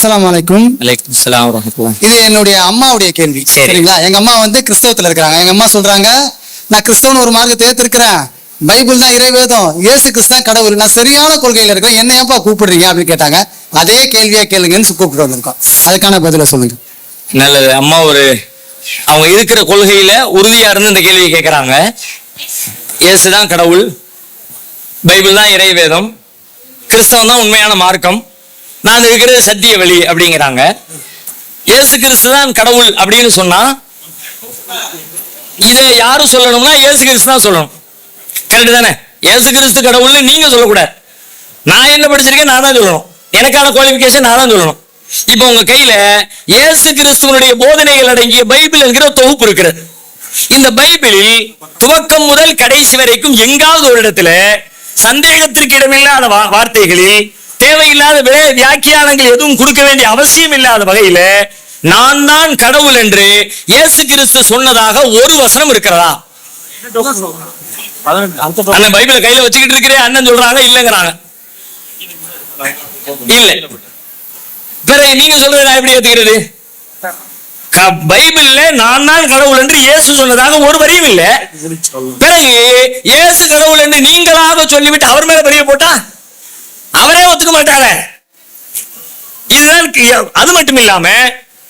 சலாம் வரமத்துல்லாஹ் இது என்னுடைய அம்மாவுடைய கேள்வி சரி. சரிங்களா? எங்க அம்மா வந்து கிறிஸ்தவத்துல இருக்கிறாங்க. எங்க அம்மா சொல்றாங்க நான் கிறிஸ்தவன் ஒரு மார்க்கத்தை ஏத்திருக்கிறேன் பைபிள் தான் இறைவேதம். இயேசு கிறிஸ்து தான் கடவுள். நான் சரியான கொள்கையில இருக்கிறேன். என்ன ஏன்பா கூப்பிடுறீங்க? அப்படின்னு கேட்டாங்க. அதே கேள்வியா கேளுங்கன்னு கூப்பிட்டு வந்திருக்கோம். அதுக்கான பதில சொல்லுங்க. நல்லது. அம்மா ஒரு அவங்க இருக்கிற கொள்கையில உறுதியா இருந்து இந்த கேள்வியை கேட்கறாங்க இயேசுதான் கடவுள். பைபிள் தான் இறைவேதம். கிறிஸ்தவம் தான் உண்மையான மார்க்கம். நான் இருக்கிறது சத்திய வழி அப்படிங்கிறாங்க. இயேசு கிறிஸ்து தான் கடவுள் அப்படின்னு சொன்னா இதை யாரு சொல்லணும்னா இயேசு கிறிஸ்து தான் சொல்லணும். கரெக்ட் தானே? இயேசு கிறிஸ்து கடவுள்னு நீங்க சொல்லக்கூடாது. நான் என்ன படிச்சிருக்கேன் நான் தான் சொல்லணும். எனக்கான குவாலிஃபிகேஷன் நான் தான் சொல்லணும். இப்போ உங்க கையில இயேசு கிறிஸ்துவனுடைய போதனைகள் அடங்கிய பைபிள் என்கிற தொகுப்பு இருக்கிறது இந்த பைபிளில் துவக்கம் முதல் கடைசி வரைக்கும் எங்காவது ஒரு இடத்துல சந்தேகத்திற்கு இடமில்லாத வார்த்தைகளில் தேவையில்லாத வியாக்கியானங்கள் எதுவும் கொடுக்க வேண்டிய அவசியம் இல்லாத வகையில நான் தான் கடவுள் என்று இயேசு கிறிஸ்து சொன்னதாக ஒரு வசனம் இருக்கிறதா? அண்ணன் பைபிள கையில வச்சுக்கிட்டு இருக்கிறே அண்ணன் சொல்றாங்க இல்லைங்கிறாங்க. இல்ல. பிறகு நீங்க சொல்றது நான் எப்படி ஏத்துக்கிறது? பைபிள்ல நான் தான் கடவுள் என்று இயேசு சொன்னதாக ஒரு வரியும் இல்ல. பிறகு இயேசு கடவுள் என்று நீங்களாக சொல்லிவிட்டு அவர் மேல பெரிய போட்டா? அவரே ஒத்துக்க மாட்டாங்க இதுதான் அது மட்டும் இல்லாம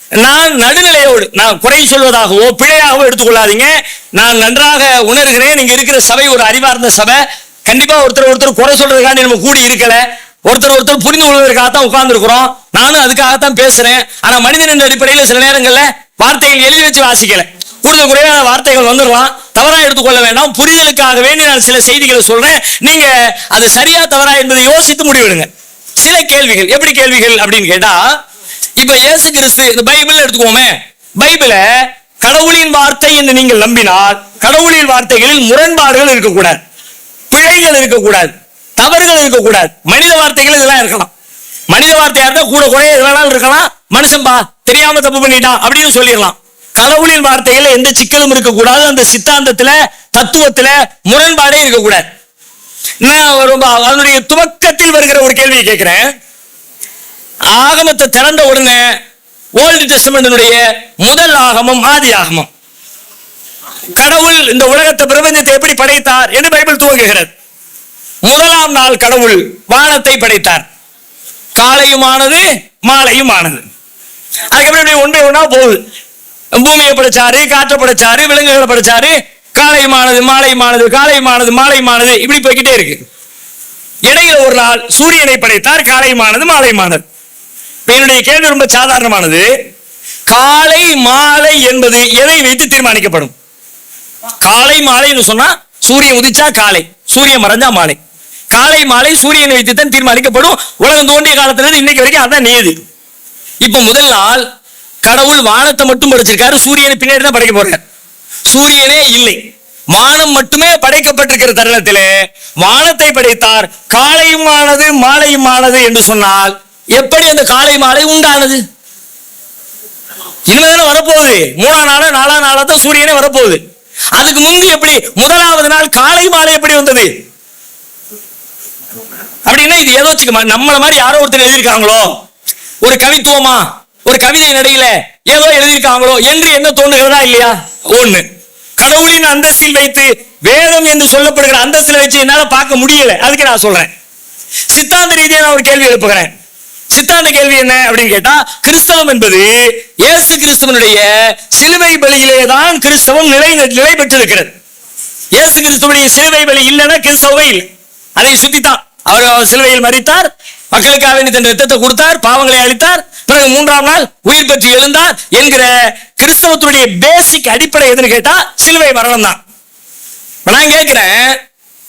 நான் நடுநிலையோடு நான் குறை சொல்வதாகவோ பிழையாகவோ எடுத்துக்கொள்ளாதீங்க. நான் நன்றாக உணர்கிறேன். இங்க இருக்கிற சபை ஒரு அறிவார்ந்த சபை. கண்டிப்பா ஒருத்தர் ஒருத்தர் குறை சொல்றதுக்காண்டி நம்ம கூடி இருக்கல. ஒருத்தர் ஒருத்தர் புரிந்து கொள்வதற்காகத்தான் உட்கார்ந்துருக்கிறோம். நானும் அதுக்காகத்தான் பேசுறேன். ஆனா மனிதன் என்ற அடிப்படையில் சில நேரங்கள்ல வார்த்தைகள் எழுதி வச்சு வாசிக்கல. கூடுதல் குறைவான வார்த்தைகள் வந்துடலாம். தவறா எடுத்துக்கொள்ள வேண்டாம். புரிதலுக்காக வேண்டி நான் சில செய்திகளை சொல்றேன். நீங்க அது சரியா தவறா என்பதை யோசித்து முடிவெடுங்க. சில கேள்விகள். எப்படி கேள்விகள் அப்படின்னு கேட்டா இப்ப இயேசு கிறிஸ்து இந்த பைபிள் எடுத்துக்கோமே. பைபிள கடவுளின் வார்த்தை என்று நீங்கள் நம்பினால் கடவுளின் வார்த்தைகளில் முரண்பாடுகள் இருக்கக்கூடாது. பிழைகள் இருக்கக்கூடாது. தவறுகள் இருக்கக்கூடாது. மனித வார்த்தைகள் இதெல்லாம் இருக்கலாம். மனித வார்த்தையா இருந்தா கூட குறைய எது வேணாலும் இருக்கலாம். மனுஷன் பா தெரியாம தப்பு பண்ணிட்டான் அப்படின்னு சொல்லிடலாம். கடவுளின் வார்த்தையில எந்த சிக்கலும் இருக்கக்கூடாது. அந்த சித்தாந்தத்துல தத்துவத்துல முரண்பாடே இருக்கக்கூடாது. நான் ரொம்ப அதனுடைய துவக்கத்தில் வருகிற ஒரு கேள்வியை கேட்கிறேன். ஆகமத்தை திறந்த உடனே ஓல்டு டெஸ்டமெண்டினுடைய முதல் ஆகமம் ஆதி ஆகமம். கடவுள் இந்த உலகத்தை பிரபஞ்சத்தை எப்படி படைத்தார் என்று பைபிள் துவங்குகிறது. முதலாம் நாள் கடவுள் வானத்தை படைத்தார். காலையும் ஆனது அதுக்கப்புறம் இப்படி ஒன்றை ஒன்றா போகுது. பூமியை படைச்சாரு காற்றை படைச்சாரு விலங்குகளை படைச்சாரு. காலையுமானது மாலையுமானது காலையுமானது மாலையுமானது இப்படி போய்கிட்டே இருக்கு. இடையில ஒரு நாள் சூரியனை படைத்தார் காலையுமானது மாலையுமானது. என்னுடைய கேள்வி ரொம்ப சாதாரணமானது. காலை மாலை என்பது எதை வைத்து தீர்மானிக்கப்படும்? காலை மாலைன்னு சொன்னா சூரியன் உதிச்சா காலை சூரியன் மறைஞ்சா மாலை. காலை மாலை சூரியனை வைத்து தான் தீர்மானிக்கப்படும். உலகம் தோன்றிய காலத்திலிருந்து இன்னைக்கு வரைக்கும் அதான் நியது இப்ப முதல் நாள் கடவுள் வானத்தை மட்டும் படைச்சிருக்காரு. சூரியனை பின்னாடி தான் படைக்க போறார். சூரியனே இல்லை. வானம் மட்டுமே படைக்கப்பட்டிருக்கிற தருணத்திலே வானத்தை படைத்தார். காலையும் மானது மாலையும் ஆனது என்று சொன்னால் எப்படி அந்த காலை மாலை உண்டானது? இனிமேதானே வரப்போகுது. மூணாம் நாளா நாலாம் நாளா தான் சூரியனே வரப்போகுது. அதுக்கு முந்தி எப்படி முதலாவது நாள் காலை மாலை எப்படி வந்தது? அப்படின்னா இது ஏதோ வச்சுக்க நம்மள மாதிரி யாரோ ஒருத்தர் எழுதியிருக்காங்களோ? ஒரு கவித்துவமா? ஒரு கவிதை நடையில ஏதோ எழுதியிருக்காங்களோ என்று என்ன தோன்றுகிறதா இல்லையா? ஒண்ணு. கடவுளின் அந்தஸ்தில் வைத்து வேதம் என்று சொல்லப்படுகிற அந்தஸ்தில் வச்சு என்னால பார்க்க முடியல. அதுக்கு நான் சொல்றேன். சித்தாந்த ரீதியா நான் ஒரு கேள்வி எழுப்புகிறேன். சித்தாந்த கேள்வி என்ன அப்படின்னு கேட்டா கிறிஸ்தவம் என்பது இயேசு கிறிஸ்துவனுடைய சிலுவை பலியிலே தான் கிறிஸ்தவம் நிலை நிலை பெற்றிருக்கிறது. இயேசு கிறிஸ்துவனுடைய சிலுவை பலி இல்லைன்னா கிறிஸ்தவமே இல்லை. அதை சுத்தித்தான். அவர் அவர் சிலுவையில் மறித்தார் மக்களுக்காக வேண்டி தன் ரத்தத்தை கொடுத்தார் பாவங்களை அளித்தார் பிறகு மூன்றாம் நாள் உயிர் பெற்று எழுந்தார் என்கிற கிறிஸ்தவத்துடைய பேசிக் அடிப்படை எதுன்னு கேட்டா சிலுவை மரணம் தான். நான் கேட்கிறேன்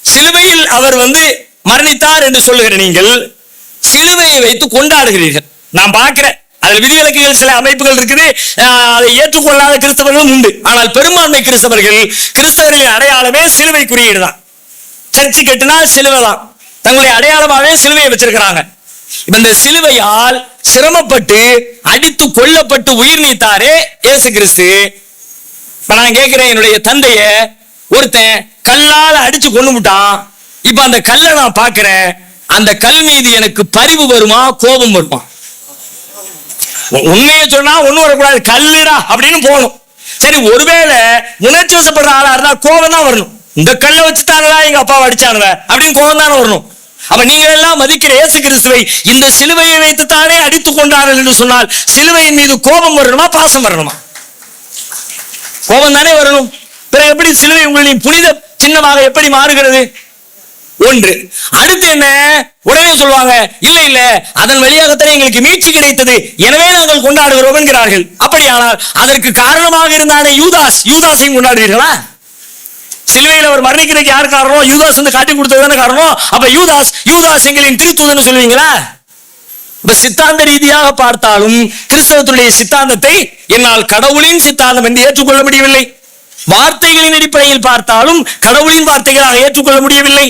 சிலுவையில் அவர் வந்து மரணித்தார் என்று சொல்லுகிற நீங்கள் சிலுவையை வைத்து கொண்டாடுகிறீர்கள். நான் பார்க்கிறேன். அதில் விதிவிலக்குகள் சில அமைப்புகள் இருக்குது. ஆஹ் அதை ஏற்றுக்கொள்ளாத கிறிஸ்தவர்களும் உண்டு. ஆனால் பெரும்பான்மை கிறிஸ்தவர்கள் கிறிஸ்தவர்களின் அடையாளமே சிலுவை குறியீடு தான். சர்ச்சு கட்டுனா சிலுவை தான். தங்களுடைய அடையாளமாகவே சிலுவையை வச்சிருக்கிறாங்க. இப்ப இந்த சிலுவையால் சிரமப்பட்டு அடித்து கொல்லப்பட்டு உயிர் நீத்தாரே இயேசு கிறிஸ்து இப்ப நான் கேட்கிறேன் என்னுடைய தந்தைய ஒருத்தன் கல்லால அடிச்சு கொண்டு விட்டான் இப்ப அந்த கல்லை நான் பாக்குறேன் அந்த கல் மீது எனக்கு பரிவு வருமா கோபம் வருமா? உண்மையை சொன்னா ஒண்ணு வரக்கூடாது. கல்லுடா அப்படின்னு போகணும். சரி ஒருவேளை உணர்ச்சி வசப்படுற ஆளா இருந்தா கோபம் தான் வரணும். இந்த கல்லை வச்சுட்டாங்களா எங்க அப்பாவை அடிச்சானுவ அப்படின்னு கோபம் தானே வரணும். அப்ப நீங்க எல்லாம் மதிக்கிற இயேசு கிறிஸ்துவை இந்த சிலுவையை வைத்து தானே அடித்துக் கொண்டார்கள் என்று சொன்னால் சிலுவையின் மீது கோபம் வரணுமா பாசம் வரணுமா? கோபம் தானே வரணும். பிறகு எப்படி சிலுவை உங்களின் புனித சின்னமாக எப்படி மாறுகிறது? ஒன்று. அடுத்து என்ன? உடனே சொல்லுவாங்க இல்ல இல்ல அதன் வழியாகத்தான் எங்களுக்கு மீட்சி கிடைத்தது. எனவே நாங்கள் கொண்டாடுகிறோம் என்கிறார்கள். அப்படியானால் அதற்கு காரணமாக இருந்தானே யூதாஸ். யூதாஸையும் கொண்டாடுவீர்களா? சிலுவையில் அவர் மரணிக்கிறதுக்கு யார் காரணம்? யூதாஸ் வந்து காட்டி கொடுத்தது தானே காரணம்? அப்ப யூதாஸ் யூதாஸ் எங்களின் திருத்துவதுன்னு சொல்லுவீங்களா? இப்ப சித்தாந்த ரீதியாக பார்த்தாலும் கிறிஸ்தவத்துடைய சித்தாந்தத்தை என்னால் கடவுளின் சித்தாந்தம் என்று ஏற்றுக்கொள்ள முடியவில்லை. வார்த்தைகளின் அடிப்படையில் பார்த்தாலும் கடவுளின் வார்த்தைகளாக ஏற்றுக்கொள்ள முடியவில்லை.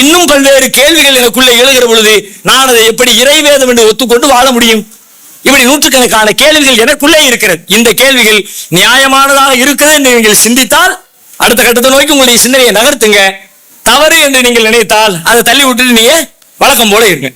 இன்னும் பல்வேறு கேள்விகள் எனக்குள்ள எழுகிற பொழுது நான் அதை எப்படி இறைவேதம் என்று ஒத்துக்கொண்டு வாழ முடியும்? இப்படி நூற்றுக்கணக்கான கேள்விகள் எனக்குள்ளே இருக்கிறது. இந்த கேள்விகள் நியாயமானதாக இருக்கிறது என்று நீங்கள் சிந்தித்தால் அடுத்த கட்டத்தை நோக்கி உங்களுடைய சிந்தனையை நகர்த்துங்க. தவறு என்று நீங்கள் நினைத்தால் அதை தள்ளி விட்டுட்டு நீங்க வழக்கம் போல இருங்க.